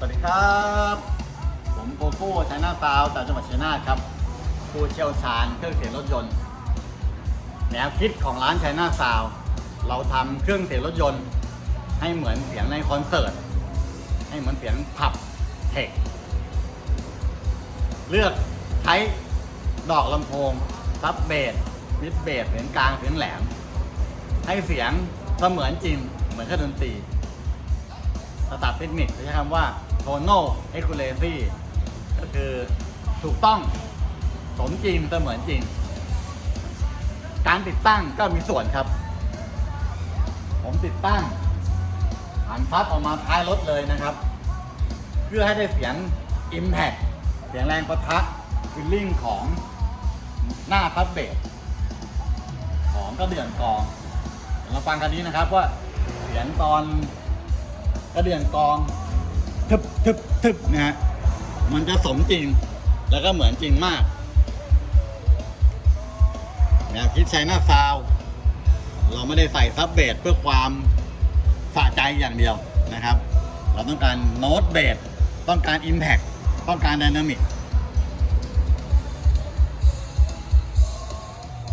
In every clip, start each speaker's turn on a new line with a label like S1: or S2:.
S1: สวัสดีครับ ผมโกโก้ชัยนาซาวจากจังหวัดชัยนาทครับ ผู้เชี่ยวชาญเครื่องเสียงรถยนต์ แนวคิดของร้านชัยนาซาวเราทำเครื่องเสียงรถยนต์ ให้เหมือนเสียงในคอนเสิร์ต ให้เหมือนเสียงผับเทค เลือกใช้ดอกลำโพงซับเบสมิดเบสเสียงกลางเสียงแหลม ให้เสียงเสมือนจริงเหมือนเครื่องดนตรีสตับเทคนิคใช้คำว่า tonal accuracy ก็คือถูกต้องสมจริงเสมือนจริง การติดตั้งก็มีส่วนครับ ผมติดตั้งหันพัดออกมาท้ายรถเลยนะครับ เพื่อให้ได้เสียง Impact เสียงแรงประทะฟิลลิ่งของหน้าพัดเบสของกระเดื่องกองเดี๋ยวเราฟังกันนี้นะครับว่าเสียงตอนกระเดื่องกอง ทึบทึบทึบนะฮะมันจะสมจริง แล้วก็เหมือนจริงมากแนวคิดใช้หน้าซาว เราไม่ได้ใส่ซับเบสเพื่อความสะใจอย่างเดียวนะครับ เราต้องการโน้ตเบสต้องการ Impact ต้องการ Dynamic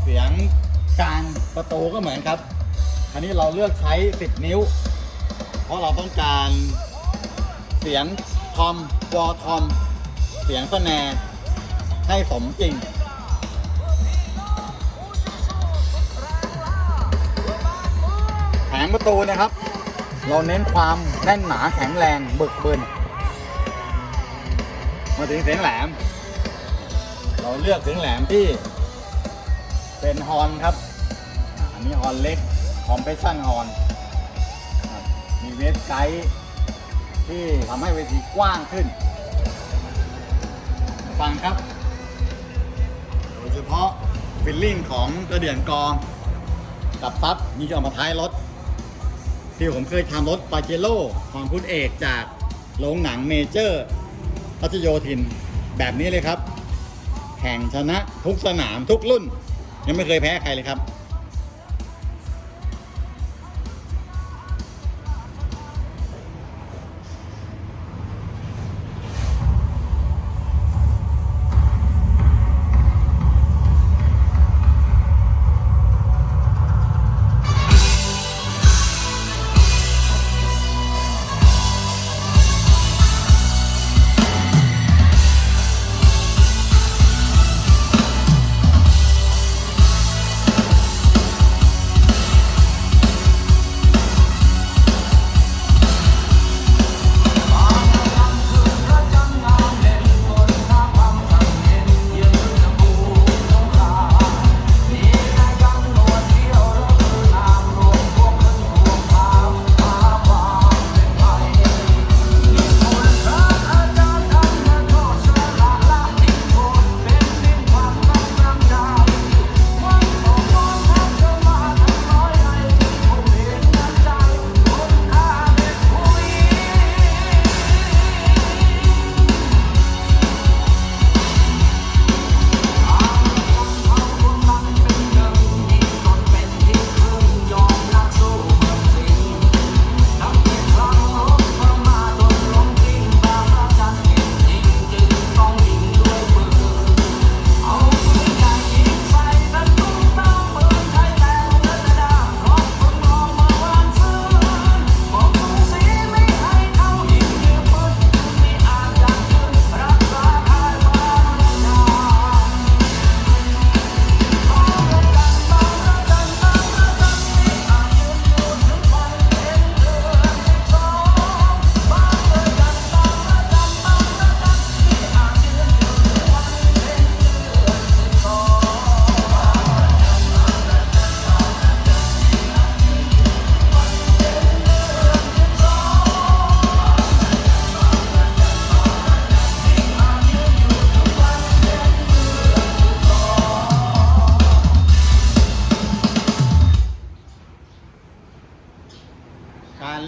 S1: เสียงการประตูก็เหมือนครับ คราวนี้เราเลือกใช้ 10 นิ้ว เพราะเราต้องการ เสียงทอมวอทอม เสียงสแนร์ให้สมจริง แผงประตูนะครับ เราเน้นความแน่นหนาแข็งแรงบึกบึนมาถึงเสียงแหลม เราเลือกเสียงแหลมที่ เป็นฮอนครับ อันนี้ฮอนเล็กคอมเพรสชั่นฮอนมีเวฟไกด์ ที่ทำให้เวทีกว้างขึ้น ฟังครับ โดยเฉพาะฟิลลิ่งของกระเดื่องกอง กับซับนี่จะออกมาท้ายรถ ที่ผมเคยทำรถปาเจโร่ของคุณเอกจากโรงหนังเมเจอร์พัชโยธินแบบนี้เลยครับ แข่งชนะทุกสนามทุกรุ่น ยังไม่เคยแพ้ใครเลยครับ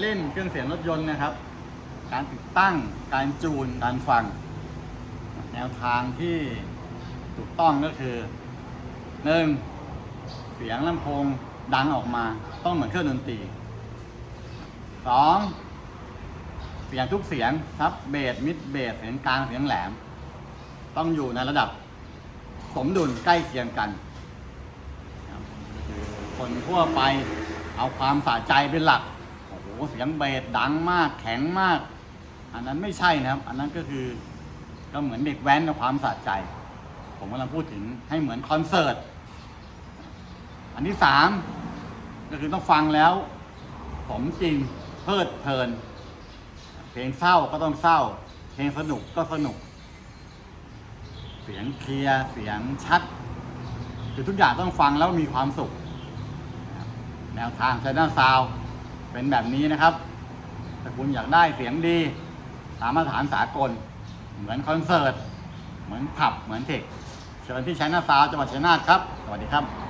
S1: ล่นเครื่องเสียงรถยนต์นะครับ การติดตั้งการจูนการฟัง แนวทางที่ถูกต้องก็คือหนึ่งเสียงลำโพงดังออกมาต้องเหมือนเครื่องดนตรีสองเสียงทุกเสียงซับเบสมิดเบสเสียงกลางเสียงแหลม ต้องอยู่ในระดับสมดุลใกล้เคียงกันคนทั่วไปเอาความสะใจเป็นหลัก เสียงเบสดังมากแข็งมาก อันนั้นไม่ใช่นะครับ อันนั้นก็คือก็เหมือนเด็กแว้นในความสะใจ ผมกำลังพูดถึงให้เหมือนคอนเสิร์ตอันที่สามก็คือต้องฟังแล้วสมจริงเพลิดเพลิน เพลงเศร้าก็ต้องเศร้า เพลงสนุกก็สนุก เสียงเคลียร์เสียงชัดคือทุกอย่างต้องฟังแล้วมีความสุข แนวทาง c h น n ซาว เป็นแบบนี้นะครับ ถ้าคุณอยากได้เสียงดีตามมาตรฐานสากล เหมือนคอนเสิร์ต เหมือนผับ เหมือนเทค เชิญที่ชัยนาซาวจังหวัดชัยนาทครับ สวัสดีครับ